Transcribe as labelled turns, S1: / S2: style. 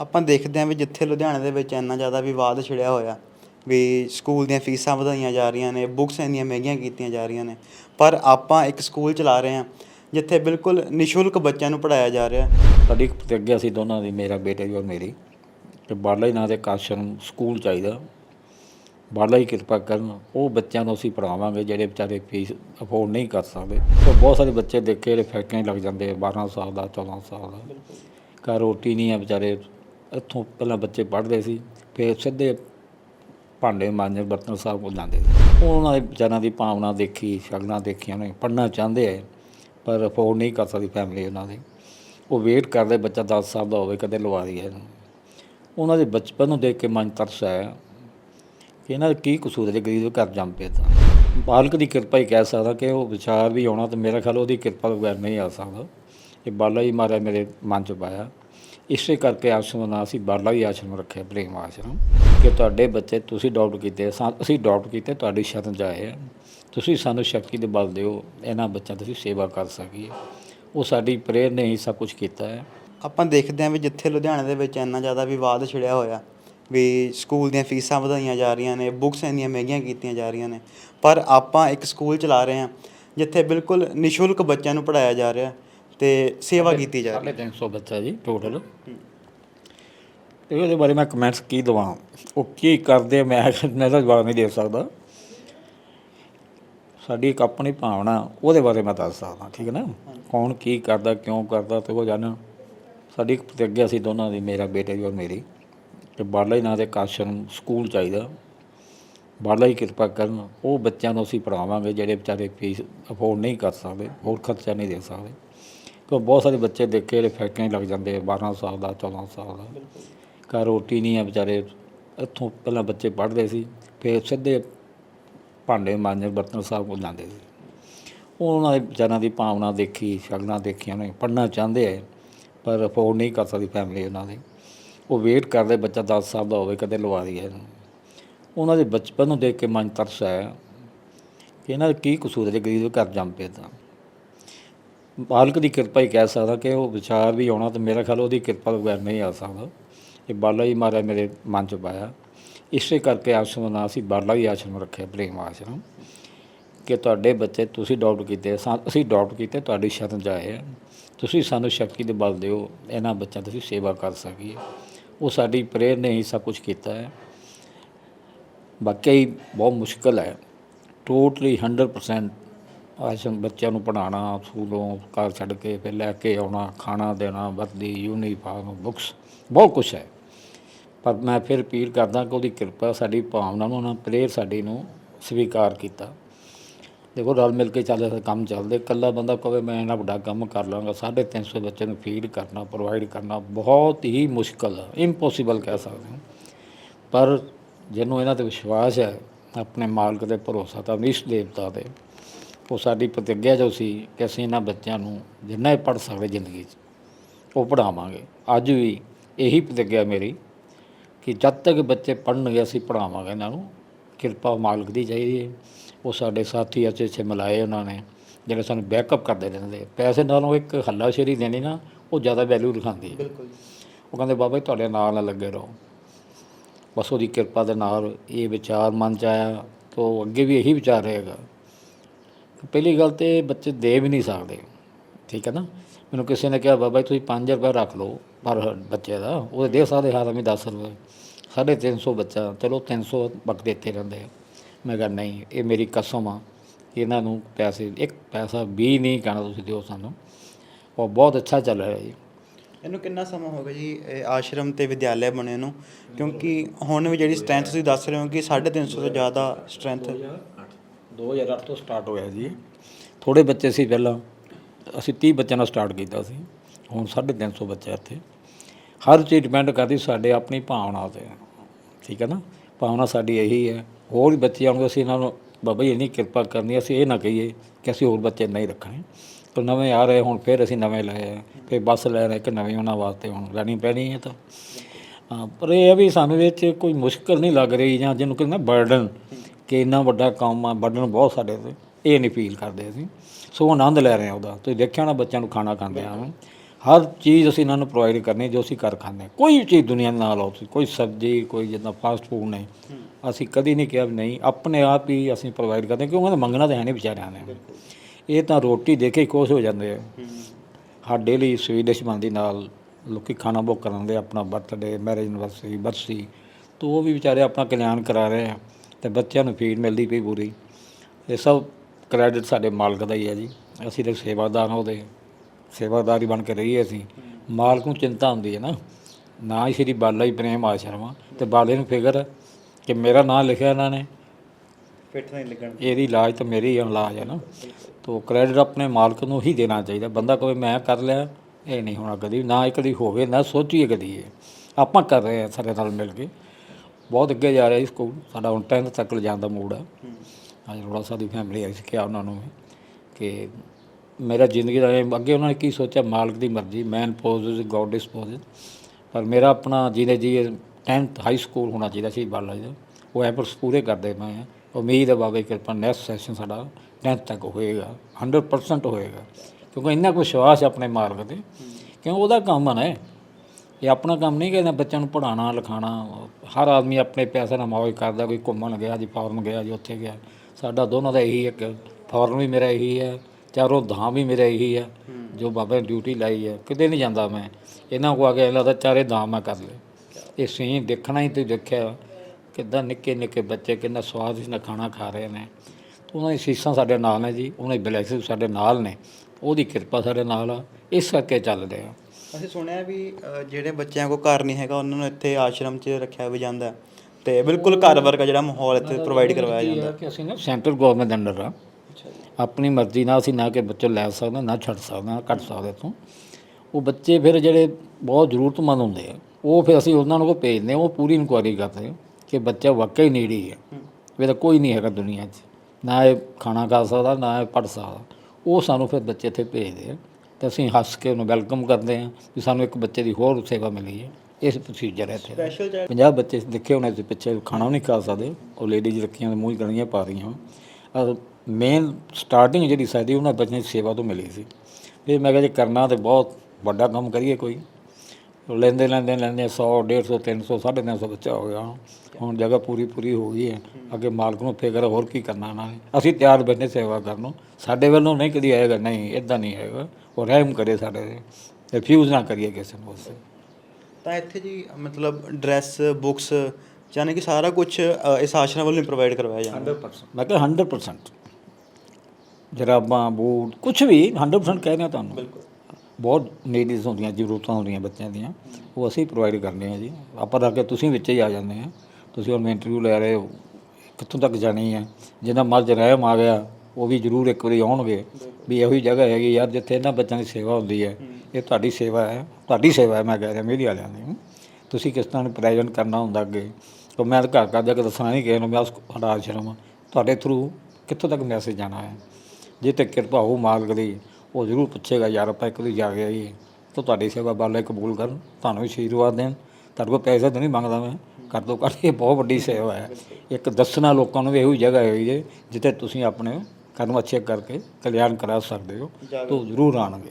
S1: ਆਪਾਂ ਦੇਖਦੇ ਹਾਂ ਵੀ ਜਿੱਥੇ ਲੁਧਿਆਣੇ ਦੇ ਵਿੱਚ ਇੰਨਾ ਜ਼ਿਆਦਾ ਵਿਵਾਦ ਛਿੜਿਆ ਹੋਇਆ ਵੀ ਸਕੂਲ ਦੀਆਂ ਫੀਸਾਂ ਵਧਾਈਆਂ ਜਾ ਰਹੀਆਂ ਨੇ ਬੁੱਕਸ ਇੰਨੀਆਂ ਮਹਿੰਗੀਆਂ ਕੀਤੀਆਂ ਜਾ ਰਹੀਆਂ ਨੇ ਪਰ ਆਪਾਂ ਇੱਕ ਸਕੂਲ ਚਲਾ ਰਹੇ ਹਾਂ ਜਿੱਥੇ ਬਿਲਕੁਲ ਨਿਸ਼ੁਲਕ ਬੱਚਿਆਂ ਨੂੰ ਪੜਾਇਆ ਜਾ ਰਿਹਾ।
S2: ਸਾਡੀ ਇੱਕ ਸੀ ਦੋਨਾਂ ਦੀ ਮੇਰਾ ਬੇਟੇ ਜੀ ਔਰ ਮੇਰੀ ਕਿ ਬਾਲਾ ਹੀ ਨਾਂ ਦੇ ਕਾਸ਼ਨ ਸਕੂਲ ਚਾਹੀਦਾ ਬਾਲਾ ਹੀ ਕਿਰਪਾ ਕਰਨ ਉਹ ਬੱਚਿਆਂ ਨੂੰ ਅਸੀਂ ਪੜਾਵਾਂਗੇ ਜਿਹੜੇ ਵਿਚਾਰੇ ਫੀਸ ਅਫੋਰਡ ਨਹੀਂ ਕਰ ਸਕਦੇ। ਤਾਂ ਬਹੁਤ ਸਾਰੇ ਬੱਚੇ ਦੇਖੇ ਜਿਹੜੇ ਫੈਕਟਰੀਆਂ ਲੱਗ ਜਾਂਦੇ ਆ, 12 ਸਾਲ ਦਾ 14 ਸਾਲ ਦਾ ਘਰ ਰੋਟੀ ਨਹੀਂ ਹੈ ਵਿਚਾਰੇ ਇੱਥੋਂ ਪਹਿਲਾਂ ਬੱਚੇ ਪੜ੍ਹਦੇ ਸੀ, ਫਿਰ ਸਿੱਧੇ ਭਾਂਡੇ ਮਾਂਜਣ ਬਰਤਨ ਸਾਹਿਬ ਕੋਲ ਜਾਂਦੇ ਸੀ। ਉਹਨਾਂ ਦੇ ਵਿਚਾਰਾਂ ਦੀ ਭਾਵਨਾ ਦੇਖੀ, ਸ਼ਗਨਾਂ ਦੇਖੀਆਂ ਨੇ, ਪੜ੍ਹਨਾ ਚਾਹੁੰਦੇ ਆ, ਪਰ ਅਫੋਰਡ ਨਹੀਂ ਕਰ ਸਕਦੀ ਫੈਮਿਲੀ ਉਹਨਾਂ ਦੀ। ਉਹ ਵੇਟ ਕਰਦੇ, ਬੱਚਾ 10 ਸਾਲ ਦਾ ਹੋਵੇ, ਕਦੇ ਲਵਾ ਦਈਏ ਇਹਨੂੰ। ਉਹਨਾਂ ਦੇ ਬਚਪਨ ਨੂੰ ਦੇਖ ਕੇ ਮਨ ਤਰਸ ਆਇਆ ਕਿ ਇਹਨਾਂ ਦਾ ਕੀ ਕਸੂਰ ਹੈ ਜੇ ਗਰੀਬ ਘਰ ਜੰਮ ਪਏ ਤਾਂ। ਬਾਲਕ ਦੀ ਕਿਰਪਾ ਹੀ ਕਹਿ ਸਕਦਾ ਕਿ ਉਹ ਵਿਚਾਰ ਵੀ ਆਉਣਾ ਤੇ ਮੇਰਾ ਖਿਆਲ ਉਹਦੀ ਕਿਰਪਾ ਤੋਂ ਬਗੈਰ ਨਹੀਂ ਆ ਸਕਦਾ। ਇਹ ਬਾਲਾ ਹੀ ਮਾਰਿਆ ਮੇਰੇ ਮਨ ਚ ਪਾਇਆ। ਇਸੇ ਕਰਕੇ ਆਸ਼ਰਮ ਦਾ ਨਾਂ ਅਸੀਂ ਬਾਲਾ ਵੀ ਆਸ਼ਰਮ ਰੱਖਿਆ, ਪ੍ਰੇਮ ਆਸ਼ਰਮ, ਕਿ ਤੁਹਾਡੇ ਬੱਚੇ ਤੁਸੀਂ ਅਡਾਪਟ ਕੀਤੇ, ਸਾ- ਅਸੀਂ ਅਡਾਪਟ ਕੀਤੇ, ਤੁਹਾਡੀ ਸ਼ਰਨ 'ਚ ਆਏ ਆ ਤੁਸੀਂ ਸਾਨੂੰ ਸ਼ਕਤੀ ਦੇ ਬਲ ਦਿਓ, ਇਹਨਾਂ ਬੱਚਿਆਂ ਦੀ ਅਸੀਂ ਸੇਵਾ ਕਰ ਸਕੀਏ। ਉਹ ਸਾਡੀ ਪ੍ਰੇਅਰ ਨੇ ਹੀ ਸਭ ਕੁਝ ਕੀਤਾ ਹੈ।
S1: ਆਪਾਂ ਦੇਖਦੇ ਹਾਂ ਵੀ ਜਿੱਥੇ ਲੁਧਿਆਣੇ ਦੇ ਵਿੱਚ ਇੰਨਾ ਜ਼ਿਆਦਾ ਵਿਵਾਦ ਛਿੜਿਆ ਹੋਇਆ, ਵੀ ਸਕੂਲ ਦੀਆਂ ਫੀਸਾਂ ਵਧਾਈਆਂ ਜਾ ਰਹੀਆਂ ਨੇ ਬੁੱਕਸ ਇੰਨੀਆਂ ਮਹਿੰਗੀਆਂ ਕੀਤੀਆਂ ਜਾ ਰਹੀਆਂ ਨੇ, ਪਰ ਆਪਾਂ ਇੱਕ ਸਕੂਲ ਚਲਾ ਰਹੇ ਹਾਂ, ਜਿੱਥੇ ਬਿਲਕੁਲ ਨਿਸ਼ੁਲਕ ਬੱਚਿਆਂ ਨੂੰ ਪੜਾਇਆ ਜਾ ਰਿਹਾ। ਤੇ ਸੇਵਾ ਕੀਤੀ ਜਾ ਰਹੀ
S2: ਤਿੰਨ ਸੌ ਬੱਚਾ ਜੀ ਟੋਟਲ ਤੇ ਉਹਦੇ ਬਾਰੇ ਮੈਂ ਕਮੈਂਟਸ ਕੀ ਦਵਾਂ? ਉਹ ਕੀ ਕਰਦੇ ਮੈਂ ਮੈਂ ਤਾਂ ਜਵਾਬ ਨਹੀਂ ਦੇ ਸਕਦਾ। ਸਾਡੀ ਇੱਕ ਆਪਣੀ ਭਾਵਨਾ ਉਹਦੇ ਬਾਰੇ ਮੈਂ ਦੱਸ ਸਕਦਾ ਠੀਕ ਹੈ ਨਾ? ਕੌਣ ਕੀ ਕਰਦਾ ਕਿਉਂ ਕਰਦਾ ਤੇ ਉਹ ਜਾਣਨ। ਸਾਡੀ ਇੱਕ ਪ੍ਰਤਿੱਗਿਆ ਸੀ ਦੋਨਾਂ ਦੀ ਮੇਰਾ ਬੇਟੇ ਦੀ ਔਰ ਮੇਰੀ। ਕਿ ਬਾਲਾ ਹੀ ਨਾਂ ਦੇ ਕਾਸ਼ਨ ਸਕੂਲ ਚਾਹੀਦਾ। ਬਾਲਾ ਹੀ ਕਿਰਪਾ ਕਰਨ ਉਹ ਬੱਚਿਆਂ ਨੂੰ ਅਸੀਂ ਪੜਾਵਾਂਗੇ ਜਿਹੜੇ ਵਿਚਾਰੇ ਫੀਸ ਅਫੋਰਡ ਨਹੀਂ ਕਰ ਸਕਦੇ ਹੋਰ ਖਰਚਾ ਨਹੀਂ ਦੇ ਸਕਦੇ। ਕਿ ਬਹੁਤ ਸਾਰੇ ਬੱਚੇ ਦੇਖੇ ਜਿਹੜੇ ਫੈਕਟਰੀਆਂ 'ਚ ਲੱਗ ਜਾਂਦੇ ਆ, 12 ਸਾਲ ਦਾ 14 ਸਾਲ ਦਾ। ਘਰ ਰੋਟੀ ਨਹੀਂ ਹੈ ਵਿਚਾਰੇ ਇੱਥੋਂ ਪਹਿਲਾਂ ਬੱਚੇ ਪੜ੍ਹਦੇ ਸੀ ਫਿਰ ਸਿੱਧੇ ਭਾਂਡੇ ਮਾਂਜੇ ਬਰਤਨ ਸਾਹਿਬ ਕੋਲ ਜਾਂਦੇ ਸੀ। ਉਹਨਾਂ ਦੇ ਵਿਚਾਰਾਂ ਦੀ ਭਾਵਨਾ ਦੇਖੀ ਸ਼ਗਨਾਂ ਦੇਖੀਆਂ ਨੇ ਪੜ੍ਹਨਾ ਚਾਹੁੰਦੇ ਆ ਪਰ ਅਫੋਰਡ ਨਹੀਂ ਕਰ ਸਕਦੀ ਫੈਮਿਲੀ ਉਹਨਾਂ ਦੀ। ਉਹ ਵੇਟ ਕਰਦੇ ਬੱਚਾ 10 ਸਾਲ ਦਾ ਹੋਵੇ ਕਦੇ ਲਵਾ ਦਈਏ ਇਹਨੂੰ। ਉਹਨਾਂ ਦੇ ਬਚਪਨ ਨੂੰ ਦੇਖ ਕੇ ਮਨ ਤਰਸ ਆਇਆ ਕਿ ਇਹਨਾਂ ਦਾ ਕੀ ਕਸੂਰ ਹੈ ਜੇ ਗਰੀਬ ਘਰ ਜੰਮ ਪਏ ਤਾਂ। ਮਾਲਕ ਦੀ ਕਿਰਪਾ ਹੀ ਕਹਿ ਸਕਦਾ ਕਿ ਉਹ ਵਿਚਾਰ ਵੀ ਆਉਣਾ ਤੇ ਮੇਰਾ ਖਿਆਲ ਉਹਦੀ ਕਿਰਪਾ ਬਗੈਰ ਨਹੀਂ ਆ ਸਕਦਾ। ਇਹ ਬਾਲਾ ਜੀ ਮਹਾਰਾਜ ਮੇਰੇ ਮਨ ਚ ਪਾਇਆ। ਇਸੇ ਕਰਕੇ ਆਸ਼ਰਮ ਦਾ ਅਸੀਂ ਬਾਲਾ ਜੀ ਆਸ਼ਰਮ ਰੱਖਿਆ, ਪ੍ਰੇਮ ਆਸ਼ਰਮ। ਕਿ ਤੁਹਾਡੇ ਬੱਚੇ ਤੁਸੀਂ ਅਡਾਪਟ ਕੀਤੇ ਸਾ- ਅਸੀਂ ਅਡਾਪਟ ਕੀਤੇ, ਤੁਹਾਡੀ ਸ਼ਰਨ ਜਾਏ ਤੁਸੀਂ ਸਾਨੂੰ ਸ਼ਕਤੀ ਦੇ ਬਲ ਦਿਓ, ਇਹਨਾਂ ਬੱਚਿਆਂ ਦੀ ਅਸੀਂ ਸੇਵਾ ਕਰ ਸਕੀਏ। ਉਹ ਸਾਡੀ ਪ੍ਰੇਰ ਨੇ ਹੀ ਸਭ ਕੁਝ ਕੀਤਾ ਹੈ। ਵਾਕਈ ਬਹੁਤ ਮੁਸ਼ਕਲ ਹੈ। ਟੋਟਲੀ 100% ਆਸ਼ਰਮ ਬੱਚਿਆਂ ਨੂੰ ਪੜ੍ਹਾਉਣਾ, ਸਕੂਲੋਂ ਘਰ ਛੱਡ ਕੇ ਫਿਰ ਲੈ ਕੇ ਆਉਣਾ, ਖਾਣਾ ਦੇਣਾ, ਵਰਦੀ ਯੂਨੀਫਾਰਮ ਬੁੱਕਸ ਬਹੁਤ ਕੁਝ ਹੈ। ਪਰ ਮੈਂ ਫਿਰ ਅਪੀਲ ਕਰਦਾ ਕਿ ਉਹਦੀ ਕਿਰਪਾ ਸਾਡੀ ਭਾਵਨਾ ਨੂੰ ਉਹਨਾਂ ਪ੍ਰੇਰ ਸਾਡੀ ਨੂੰ ਸਵੀਕਾਰ ਕੀਤਾ। ਦੇਖੋ ਰਲ ਮਿਲ ਕੇ ਚੱਲਦਾ ਕੰਮ ਚੱਲਦੇ, ਇਕੱਲਾ ਬੰਦਾ ਕਹੇ ਮੈਂ ਇਹਨਾਂ ਵੱਡਾ ਕੰਮ ਕਰ ਲਾਂਗਾ 350 ਬੱਚੇ ਨੂੰ ਫੀਡ ਕਰਨਾ ਪ੍ਰੋਵਾਈਡ ਕਰਨਾ ਬਹੁਤ ਹੀ ਮੁਸ਼ਕਲ ਹੈ ਇੰਪੋਸੀਬਲ ਕਹਿ ਸਕਦੇ ਹਾਂ। ਪਰ ਜਿਹਨੂੰ ਇਹਨਾਂ ਤੇ ਵਿਸ਼ਵਾਸ ਹੈ, ਆਪਣੇ ਮਾਲਕ ਤੇ ਭਰੋਸਾ ਤਾਂ ਨਿਸ਼ ਦੇਵਤਾ ਤੇ ਉਹ ਸਾਡੀ ਪ੍ਰਤਿੱਗਿਆ ਜੋ ਸੀ ਕਿ ਅਸੀਂ ਇਹਨਾਂ ਬੱਚਿਆਂ ਨੂੰ ਜਿੰਨਾ ਹੀ ਪੜ੍ਹ ਸਕਦੇ ਜ਼ਿੰਦਗੀ 'ਚ ਉਹ ਪੜ੍ਹਾਵਾਂਗੇ। ਅੱਜ ਵੀ ਇਹੀ ਪ੍ਰਤਿੱਗਿਆ ਮੇਰੀ ਕਿ ਜਦ ਤੱਕ ਬੱਚੇ ਪੜ੍ਹਨਗੇ ਅਸੀਂ ਪੜ੍ਹਾਵਾਂਗੇ ਇਹਨਾਂ ਨੂੰ। ਕਿਰਪਾ ਮਾਲਕ ਦੀ ਚਾਹੀਦੀ ਹੈ। ਉਹ ਸਾਡੇ ਸਾਥੀ ਅੱਛੇ ਅੱਛੇ ਮਿਲਾਏ ਉਹਨਾਂ ਨੇ ਜਿਹੜੇ ਸਾਨੂੰ ਬੈਕਅਪ ਕਰਦੇ ਰਹਿੰਦੇ। ਪੈਸੇ ਨਾਲੋਂ ਇੱਕ ਹੱਲਾਸ਼ੇਰੀ ਦੇਣੀ ਨਾ ਉਹ ਜ਼ਿਆਦਾ ਵੈਲਿਊ ਦਿਖਾਉਂਦੀ ਹੈ।
S1: ਬਿਲਕੁਲ
S2: ਉਹ ਕਹਿੰਦੇ ਬਾਬਾ ਜੀ ਤੁਹਾਡੇ ਨਾਲ ਨਾ ਲੱਗੇ ਰਹੋ। ਬਸ ਉਹਦੀ ਕਿਰਪਾ ਦੇ ਨਾਲ ਇਹ ਵਿਚਾਰ ਮਨ ਚ ਆਇਆ ਤਾਂ ਅੱਗੇ ਵੀ ਇਹੀ ਵਿਚਾਰ ਰਹੇਗਾ। ਪਹਿਲੀ ਗੱਲ ਤੇ ਬੱਚੇ ਦੇ ਵੀ ਨਹੀਂ ਸਕਦੇ। ਠੀਕ ਹੈ ਨਾ? ਮੈਨੂੰ ਕਿਸੇ ਨੇ ਕਿਹਾ, ਬਾਬਾ ਜੀ ਤੁਸੀਂ 5 ਰੁਪਏ ਰੱਖ ਲਓ ਪਰ ਬੱਚੇ ਦਾ। ਉਹ ਦੇ ਸਕਦੇ ਹਾਂ ਮੈਂ 10 ਰੁਪਏ। ਸਾਢੇ ਤਿੰਨ ਸੌ ਬੱਚਾ, ਚਲੋ 300 ਬਕ ਦਿੱਤੇ ਰਹਿੰਦੇ ਆ। ਮੈਂ ਕਿਹਾ, ਨਹੀਂ, ਇਹ ਮੇਰੀ ਕਸਮ ਆ। ਇਹਨਾਂ ਨੂੰ ਪੈਸੇ, ਇੱਕ ਪੈਸਾ ਵੀ ਨਹੀਂ ਕਹਿਣਾ ਤੁਸੀਂ ਦਿਓ ਸਾਨੂੰ। ਉਹ ਬਹੁਤ ਅੱਛਾ ਚੱਲ ਰਿਹਾ ਜੀ।
S1: ਇਹਨੂੰ ਕਿੰਨਾ ਸਮਾਂ ਹੋ ਗਿਆ ਜੀ, ਇਹ ਆਸ਼ਰਮ ਤੇ ਵਿਦਿਆਲਿਆ ਬਣੇ ਨੂੰ? ਕਿਉਂਕਿ ਹੁਣ ਵੀ ਜਿਹੜੀ ਸਟਰੈਂਥ ਤੁਸੀਂ ਦੱਸ ਰਹੇ ਹੋ ਕਿ 350 ਤੋਂ ਜ਼ਿਆਦਾ ਸਟਰੈਂਥ
S2: 2008 ਤੋਂ ਸਟਾਰਟ ਹੋਇਆ ਜੀ। ਥੋੜੇ ਬੱਚੇ ਸੀ ਪਹਿਲਾਂ। ਅਸੀਂ 30 ਬੱਚਿਆਂ ਨਾਲ ਸਟਾਰਟ ਕੀਤਾ ਸੀ। ਹੁਣ 350 ਬੱਚਾ ਇੱਥੇ। ਹਰ ਚੀਜ਼ ਡਿਪੈਂਡ ਕਰਦੀ ਸਾਡੇ ਆਪਣੀ ਭਾਵਨਾ ਤੇ। ਠੀਕ ਹੈ ਨਾ? ਭਾਵਨਾ ਸਾਡੀ ਇਹੀ ਹੈ। ਹੋਰ ਵੀ ਬੱਚੇ ਆਉਣਗੇ, ਅਸੀਂ ਇਹਨਾਂ ਨੂੰ, ਬਾਬਾ ਜੀ, ਇੰਨੀ ਕਿਰਪਾ ਕਰਨੀ ਅਸੀਂ ਇਹ ਨਾ ਕਹੀਏ ਕਿ ਅਸੀਂ ਹੋਰ ਬੱਚੇ ਨਹੀਂ ਰੱਖਣੇ। ਤਾਂ ਨਵੇਂ ਆ ਰਹੇ, ਹੁਣ ਫਿਰ ਅਸੀਂ ਨਵੇਂ ਲਏ ਆ ਫਿਰ ਬੱਸ ਲੈ ਰਹੇ ਕਿ ਨਵੇਂ ਉਹਨਾਂ ਵਾਸਤੇ ਹੁਣ ਲੈਣੀ ਪੈਣੀ ਹੈ ਤਾਂ। ਹਾਂ, ਪਰ ਇਹ ਹੈ ਵੀ ਸਾਨੂੰ ਇਹ 'ਚ ਕੋਈ ਮੁਸ਼ਕਲ ਨਹੀਂ ਲੱਗ ਰਹੀ ਜਾਂ ਜਿਹਨੂੰ ਕਹਿੰਦੇ ਨਾ ਬਰਡਨ ਕਿ ਇੰਨਾ ਵੱਡਾ ਕੰਮ ਆ ਬਰਡਨ ਬਹੁਤ ਸਾਡੇ ਤੇ ਇਹ ਨਹੀਂ ਫੀਲ ਕਰਦੇ ਅਸੀਂ। ਸੋ ਆਨੰਦ ਲੈ ਰਹੇ ਆ ਉਹਦਾ। ਤੁਸੀਂ ਦੇਖਿਆ ਨਾ ਬੱਚਿਆਂ ਨੂੰ ਖਾਣਾ ਖਾਂਦੇ ਆ। ਹਰ ਚੀਜ਼ ਅਸੀਂ ਇਹਨਾਂ ਨੂੰ ਪ੍ਰੋਵਾਈਡ ਕਰਨੀ ਜੋ ਅਸੀਂ ਘਰ ਖਾਂਦੇ ਹਾਂ। ਕੋਈ ਵੀ ਚੀਜ਼ ਦੁਨੀਆ ਦੇ ਨਾਲ ਆਓ ਤੁਸੀਂ ਕੋਈ ਸਬਜ਼ੀ ਕੋਈ ਜਿੱਦਾਂ ਫਾਸਟ ਫੂਡ ਨਹੀਂ ਅਸੀਂ ਕਦੀ ਨਹੀਂ ਕਿਹਾ ਵੀ ਨਹੀਂ ਆਪਣੇ ਆਪ ਹੀ ਅਸੀਂ ਪ੍ਰੋਵਾਈਡ ਕਰਦੇ ਕਿਉਂਕਿ ਉਹਨਾਂ ਮੰਗਣਾ ਤਾਂ ਹੈ ਨਹੀਂ ਵਿਚਾਰਿਆਂ ਨੇ। ਇਹ ਤਾਂ ਰੋਟੀ ਦੇ ਕੇ ਹੀ ਖੁਸ਼ ਹੋ ਜਾਂਦੇ ਆ। ਸਾਡੇ ਲਈ ਸਵੀਟ ਡਿਸ਼ ਬਣਦੀ ਨਾਲ ਲੋਕੀ ਖਾਣਾ ਬੁੱਕ ਕਰਾਉਂਦੇ ਆ, ਆਪਣਾ ਬਰਥਡੇ ਮੈਰਿਜ ਐਨਵਰਸਰੀ ਬਰਸੀ ਤਾਂ ਉਹ ਵੀ ਵਿਚਾਰੇ ਆਪਣਾ ਕਲਿਆਣ ਕਰਾ ਰਹੇ ਆ। ਤੇ ਬੱਚਿਆਂ ਨੂੰ ਫੀਡ ਮਿਲਦੀ ਪਈ ਪੂਰੀ। ਇਹ ਸਭ ਕ੍ਰੈਡਿਟ ਸਾਡੇ ਮਾਲਕ ਦਾ ਹੀ ਹੈ ਜੀ। ਅਸੀਂ ਤਾਂ ਸੇਵਾਦਾਰ ਹਾਂ ਉਹਦੇ। ਸੇਵਾਦਾਰੀ ਬਣ ਕੇ ਰਹੀਏ ਅਸੀਂ। ਮਾਲਕ ਨੂੰ ਚਿੰਤਾ ਹੁੰਦੀ ਹੈ ਨਾ। ਨਾ ਹੀ ਸ਼੍ਰੀ ਬਾਲਾ ਹੀ ਪ੍ਰੇਮ ਆਸ਼ਰਮ ਤੇ ਬਾਲੇ ਨੂੰ ਫਿਕਰ ਹੈ ਕਿ ਮੇਰਾ ਨਾਂ ਲਿਖਿਆ ਇਹਨਾਂ ਨੇ।
S1: ਫਿੱਟ ਨਹੀਂ ਲੱਗਣ।
S2: ਇਹਦੀ ਇਲਾਜ ਤਾਂ ਮੇਰੀ ਹੀ ਇਲਾਜ ਹੈ ਨਾ। ਤੋ ਕ੍ਰੈਡਿਟ ਆਪਣੇ ਮਾਲਕ ਨੂੰ ਹੀ ਦੇਣਾ ਚਾਹੀਦਾ। ਬੰਦਾ ਕੋਈ ਮੈਂ ਕਰ ਲਿਆ ਇਹ ਨਹੀਂ ਹੋਣਾ ਕਦੀ। ਨਾ ਇਹ ਕਦੀ ਹੋਵੇ ਨਾ ਸੋਚੀਏ ਕਦੀ ਇਹ। ਆਪਾਂ ਕਰ ਰਹੇ ਹਾਂ ਸਾਰੇ ਨਾਲ ਮਿਲ ਕੇ। ਬਹੁਤ ਅੱਗੇ ਜਾ ਰਿਹਾ ਜੀ ਸਕੂਲ। ਸਾਡਾ ਹੁਣ 10th ਤੱਕ ਲਿਜਾਣ ਦਾ ਮੂਡ ਆ। ਅੱਜ ਰੋੜਾ ਸਾਡੀ ਫੈਮਿਲੀ ਆਈ ਸੀ, ਕਿਹਾ ਉਹਨਾਂ ਨੂੰ ਕਿ ਮੇਰਾ ਜ਼ਿੰਦਗੀ ਦਾ ਅੱਗੇ ਉਹਨਾਂ ਨੇ ਕੀ ਸੋਚਿਆ? ਮਾਲਕ ਦੀ ਮਰਜ਼ੀ ਮੈਨ ਪੋਜ਼ਸ ਗੋਡ ਡਿਸਪੋਜ਼ਸ ਪਰ ਮੇਰਾ ਆਪਣਾ ਜਿਹਦੇ ਜੀ 10th ਹਾਈ ਸਕੂਲ ਹੋਣਾ ਚਾਹੀਦਾ ਸੀ ਬਾਲਾ ਜੀ ਦਾ, ਉਹ ਐਫਰਟਸ ਪੂਰੇ ਕਰਦੇ ਪਏ ਆ। ਉਮੀਦ ਹੈ ਬਾਬੇ ਦੀ ਕਿਰਪਾ ਨੈਕਸਟ ਸੈਸ਼ਨ ਸਾਡਾ 10th ਤੱਕ ਹੋਏਗਾ 100% ਹੋਏਗਾ। ਕਿਉਂਕਿ ਇੰਨਾ ਕੁ ਵਿਸ਼ਵਾਸ ਆਪਣੇ ਮਾਲਕ ਤੇ। ਕਿਉਂ? ਉਹਦਾ ਕੰਮ ਹੈ ਨਾ ਇਹ। ਇਹ ਆਪਣਾ ਕੰਮ ਨਹੀਂ ਕਹਿੰਦਾ ਬੱਚਿਆਂ ਨੂੰ ਪੜਾਉਣਾ ਲਿਖਾਉਣਾ, ਹਰ ਆਦਮੀ ਆਪਣੇ ਪੈਸੇ ਨਾਲ ਮੌਜ ਕਰਦਾ, ਕੋਈ ਘੁੰਮਣ ਗਿਆ ਜੀ ਫੋਰਨ ਗਿਆ ਜੀ, ਉੱਥੇ ਗਿਆ। ਸਾਡਾ ਦੋਨਾਂ ਦਾ ਇਹੀ ਇੱਕ ਫੋਰਨ ਵੀ ਮੇਰਾ ਇਹੀ ਹੈ, ਚਾਰੋਂ ਧਾਮ ਵੀ ਮੇਰਾ ਇਹੀ ਹੈ, ਜੋ ਬਾਬਾ ਨੇ ਡਿਊਟੀ ਲਾਈ ਹੈ, ਕਿਤੇ ਨਹੀਂ ਜਾਂਦਾ ਮੈਂ। ਇਹਨਾਂ ਕੋ ਆ ਕੇ ਲੱਗਦਾ ਚਾਰੇ ਧਾਮ ਮੈਂ ਕਰ ਲਏ। ਇਹ ਸੀਨ ਦੇਖਣਾ ਹੀ ਤੇ ਦੇਖਿਆ, ਕਿੱਦਾਂ ਨਿੱਕੇ ਨਿੱਕੇ ਬੱਚੇ ਕਿੰਨਾ ਸਵਾਦ ਨਾਲ ਖਾਣਾ ਖਾ ਰਹੇ ਨੇ। ਉਹਨਾਂ ਦੀ ਸੀਸਾਂ ਸਾਡੇ ਨਾਲ ਨੇ ਜੀ, ਉਹਨਾਂ ਦੀ ਬਲੈਸਿੰਗ ਸਾਡੇ ਨਾਲ ਨੇ, ਉਹਦੀ ਕਿਰਪਾ ਸਾਡੇ ਨਾਲ ਆ, ਇਸ ਕਰਕੇ ਚੱਲਦੇ ਆ।
S1: ਅਸੀਂ ਸੁਣਿਆ ਵੀ ਅ, ਜਿਹੜੇ ਬੱਚਿਆਂ ਕੋਲ ਘਰ ਨਹੀਂ ਹੈਗਾ ਉਹਨਾਂ ਨੂੰ ਇੱਥੇ ਆਸ਼ਰਮ 'ਚ ਰੱਖਿਆ ਵੀ ਜਾਂਦਾ ਹੈ। ਤੇ ਬਿਲਕੁਲ ਘਰ ਵਰਗਾ ਜਿਹੜਾ ਮਾਹੌਲ ਇੱਥੇ ਪ੍ਰੋਵਾਈਡ ਕਰਵਾਇਆ ਜਾਂਦਾ।
S2: ਕਿ ਅਸੀਂ ਨਾ ਸੈਂਟਰ ਗਵਰਨਮੈਂਟ ਦੇ ਅੰਡਰ ਆ ਆਪਣੀ ਮਰਜ਼ੀ ਨਾਲ ਅਸੀਂ ਨਾ ਕਿ ਬੱਚੇ ਲੈ ਸਕਦੇ ਨਾ ਛੱਡ ਸਕਦੇ ਨਾ ਕੱਢ ਸਕਦੇ ਤੋਂ ਉਹ ਬੱਚੇ ਫਿਰ ਜਿਹੜੇ ਬਹੁਤ ਜ਼ਰੂਰਤਮੰਦ ਹੁੰਦੇ ਆ ਉਹ ਫਿਰ ਅਸੀਂ ਉਹਨਾਂ ਨੂੰ ਕੋ ਭੇਜਦੇ ਹਾਂ ਉਹ ਪੂਰੀ ਇਨਕੁਆਇਰੀ ਕਰਦੇ ਆ ਕਿ ਬੱਚਾ ਵਾਕਈ ਨੀਡੀ ਹੈ ਵੀ ਤਾਂ ਕੋਈ ਨਹੀਂ ਹੈਗਾ ਦੁਨੀਆ 'ਚ। ਨਾ ਇਹ ਖਾਣਾ ਖਾ ਸਕਦਾ ਨਾ ਇਹ ਪੜ੍ਹ ਸਕਦਾ। ਉਹ ਸਾਨੂੰ ਫਿਰ ਬੱਚੇ ਇੱਥੇ ਭੇਜਦੇ ਆ। ਤੇ ਅਸੀਂ ਹੱਸ ਕੇ ਉਹਨੂੰ ਵੈਲਕਮ ਕਰਦੇ ਆ ਵੀ ਸਾਨੂੰ ਇੱਕ ਬੱਚੇ ਦੀ ਹੋਰ ਸੇਵਾ ਮਿਲੀ ਹੈ। ਇਸ ਪ੍ਰੋਸੀਜਰ ਹੈ ਇੱਥੇ।
S1: ਸਪੈਸ਼ਲ
S2: 50 ਬੱਚੇ ਦੇਖੇ ਹੋਣੇ ਤੁਸੀਂ ਪਿੱਛੇ ਖਾਣਾ ਵੀ ਨਹੀਂ ਖਾ ਸਕਦੇ। ਉਹ ਲੇਡੀਜ਼ ਰੱਖੀਆਂ ਤੇ ਮੂੰਹ 'ਚ ਗਲੀਆਂ ਪਾ ਰਹੀਆਂ। ਔਰ ਮੇਨ ਸਟਾਰਟਿੰਗ ਜਿਹੜੀ ਸਾਡੀ ਉਹਨਾਂ ਬੱਚਿਆਂ ਦੀ ਸੇਵਾ ਤੋਂ ਮਿਲੀ ਸੀ। ਫਿਰ ਮੈਂ ਕਿਹਾ ਜੇ ਕਰਨਾ ਤੇ ਬਹੁਤ ਵੱਡਾ ਕੰਮ ਕਰੀਏ ਕੋਈ। ਲੈਂਦੇ ਲੈਂਦੇ ਲੈਂਦੇ 100 150 300 350 ਬੱਚਾ ਹੋ ਗਿਆ। ਹੁਣ ਜਗ੍ਹਾ ਪੂਰੀ ਪੂਰੀ ਹੋ ਗਈ ਹੈ। ਅੱਗੇ ਮਾਲਕ ਨੂੰ ਫਿਕਰ ਹੋਰ ਕੀ ਕਰਨਾ ਇਹਨਾਂ ਨੇ? ਅਸੀਂ ਤਿਆਰ ਬੈਠੇ ਸੇਵਾ ਕਰਨ ਨੂੰ। ਸਾਡੇ ਵੱਲੋਂ ਨਹੀਂ ਕਦੀ ਆਏਗਾ ਨਹੀਂ ਇਦਾਂ ਨਹੀਂ ਆਏਗਾ। ਉਹ ਰਹਿਮ ਕਰੇ ਸਾਡੇ ਤੇ। ਰਿਫਿਊਜ਼ ਨਾ ਕਰੀਏ ਕਿਸੇ ਨੂੰ ਉਸੇ
S1: ਤਾਂ ਇੱਥੇ ਜੀ ਮਤਲਬ ਡਰੈਸ ਬੁక్స్ ਯਾਨੀ ਕਿ ਸਾਰਾ ਕੁਝ ਇਸ ਆਸ਼ਰਮ ਵੱਲੋਂ ਪ੍ਰੋਵਾਈਡ ਕਰਵਾਇਆ ਜਾਂਦਾ।
S2: 100% ਮੈਂ ਕਿਹਾ 100% ਜਰਾਬਾਂ ਬੂਟ ਕੁਝ ਵੀ 100% ਕਹਿ ਰਿਹਾ ਤੁਹਾਨੂੰ।
S1: ਬਿਲਕੁਲ।
S2: ਬਹੁਤ ਨੀਡੀਜ਼ ਹੁੰਦੀਆਂ, ਜ਼ਰੂਰਤਾਂ ਹੁੰਦੀਆਂ ਬੱਚਿਆਂ ਦੀਆਂ, ਉਹ ਅਸੀਂ ਪ੍ਰੋਵਾਈਡ ਕਰਨੇ ਆ ਜੀ। ਆਪਾਂ ਤਾਂ ਕਿ ਤੁਸੀਂ ਵਿੱਚ ਹੀ ਆ ਜਾਂਦੇ ਆ ਤੁਸੀਂ ਹੁਣ ਇੰਟਰਵਿਊ ਲੈ ਰਹੇ ਹੋ, ਕਿੱਥੋਂ ਤੱਕ ਜਾਣੀ ਹੈ? ਜਿੰਨਾ ਮਰਜ਼ ਰਹਿਮ ਆ ਗਿਆ, ਉਹ ਵੀ ਜ਼ਰੂਰ ਇੱਕ ਵਾਰੀ ਆਉਣਗੇ। ਵੀ ਇਹੋ ਹੀ ਜਗ੍ਹਾ ਹੈਗੀ ਯਾਰ, ਜਿੱਥੇ ਇਹਨਾਂ ਬੱਚਿਆਂ ਦੀ ਸੇਵਾ ਹੁੰਦੀ ਹੈ। ਇਹ ਤੁਹਾਡੀ ਸੇਵਾ ਹੈ, ਤੁਹਾਡੀ ਸੇਵਾ ਹੈ, ਮੈਂ ਕਹਿ ਰਿਹਾ ਮੇਰੀ ਵਾਲਿਆਂ ਦੀ। ਤੁਸੀਂ ਕਿਸ ਤਰ੍ਹਾਂ ਪ੍ਰੈਜ਼ੈਂਟ ਕਰਨਾ ਹੁੰਦਾ ਅੱਗੇ? ਤਾਂ ਮੈਂ ਘਰ ਘਰ ਜਾ ਕੇ ਦੱਸਣਾ ਨਹੀਂ ਕਿਸੇ ਨੂੰ, ਮੈਂ ਉਸ ਸਾਡਾ ਆਸ਼ਰਮ ਤੁਹਾਡੇ ਥਰੂ ਕਿੱਥੋਂ ਤੱਕ ਮੈਸੇਜ ਜਾਣਾ ਹੈ? ਜੇ ਤੇ ਕਿਰਪਾ ਹੋ ਮਾਲਕ ਦੀ ਉਹ ਜ਼ਰੂਰ ਪੁੱਛੇਗਾ ਯਾਰ ਆਪਾਂ ਇੱਕ ਵਾਰੀ ਜਾ ਕੇ ਆਈਏ ਤਾਂ ਤੁਹਾਡੀ ਸੇਵਾ ਬਾਲੇ ਕਬੂਲ ਕਰਨ ਤੁਹਾਨੂੰ ਵੀ ਆਸ਼ੀਰਵਾਦ ਦੇਣ। ਤੁਹਾਡੇ ਕੋਲ ਪੈਸਾ ਤਾਂ ਨਹੀਂ ਮੰਗਦਾ ਮੈਂ। ਕਰ ਦੋ ਕਰ ਇਹ ਬਹੁਤ ਵੱਡੀ ਸੇਵਾ ਹੈ। ਇੱਕ ਦੱਸਣਾ ਲੋਕਾਂ ਨੂੰ ਵੀ ਇਹੋ ਹੀ ਜਗ੍ਹਾ ਹੈਗੀ ਜੇ ਜਿੱਥੇ ਤੁਸੀਂ ਆਪਣੇ ਕਰਮ ਅੱਛੇ ਕਰਕੇ ਕਲਿਆਣ ਕਰਾ ਸਕਦੇ ਹੋ। ਤਾਂ ਜ਼ਰੂਰ ਆਣਗੇ